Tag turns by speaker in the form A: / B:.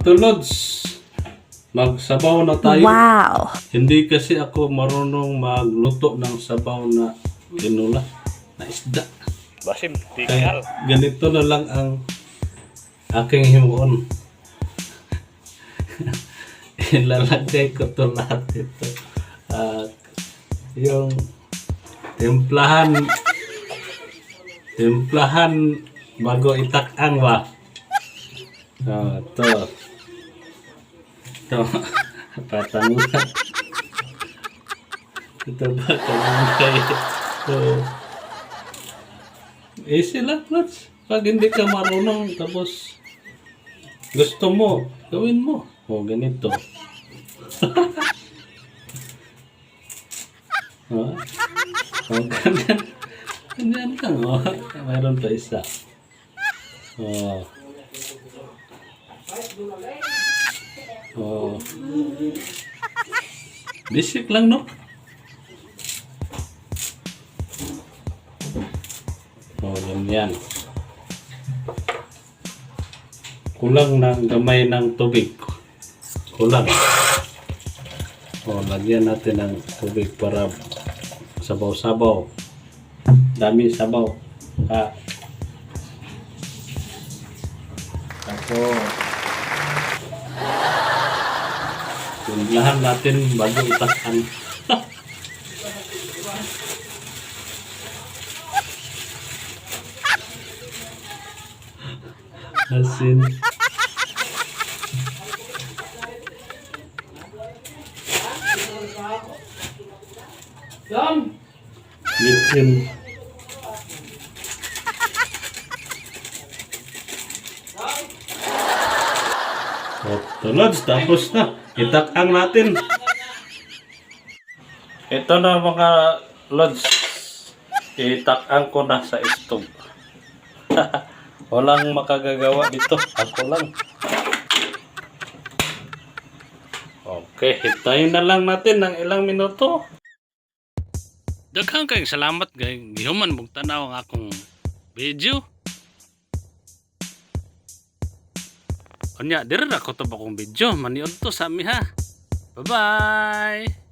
A: Tulods, magsabaw na tayo.
B: Wow.
A: Hindi kasi ako marunong magluto ng sabaw na tinula, na isda.
C: Basim,
A: Kaya ganito na lang ang aking himuon. Ilalagay ko to lahat ito. At yung timplahan timplahan bago itakang ba? Oh, ito. Ito. Patangunan. Ito ba? Tanungay. Ito. Easy lang, Lods. Pag hindi ka marunong, tapos gusto mo, gawin mo. O, ganito. ha? O, ganyan. Ganyan lang, o. Mayroon pa isa. O. O. Basic lang, no? O, ganyan. Kulang ng gamay ng tubig. Kulang. O, lagyan natin ng tubig para sabaw-sabaw. Dami sabaw. Ha. Tapos, Timplahan natin bago itakan. Asin. Litsin. O, tulods, tapos na. Itakang natin. Ito na mga lods. Itakang ko na sa stove. Walang makagagawa dito. Ako lang. Okay, hitayin na lang natin ng ilang minuto. Daghang kayong salamat kay gihuman mong tanaw ang akong video. Kanya, dire ra ko to ba kong video. Maniod to sa ami ha. Bye-bye!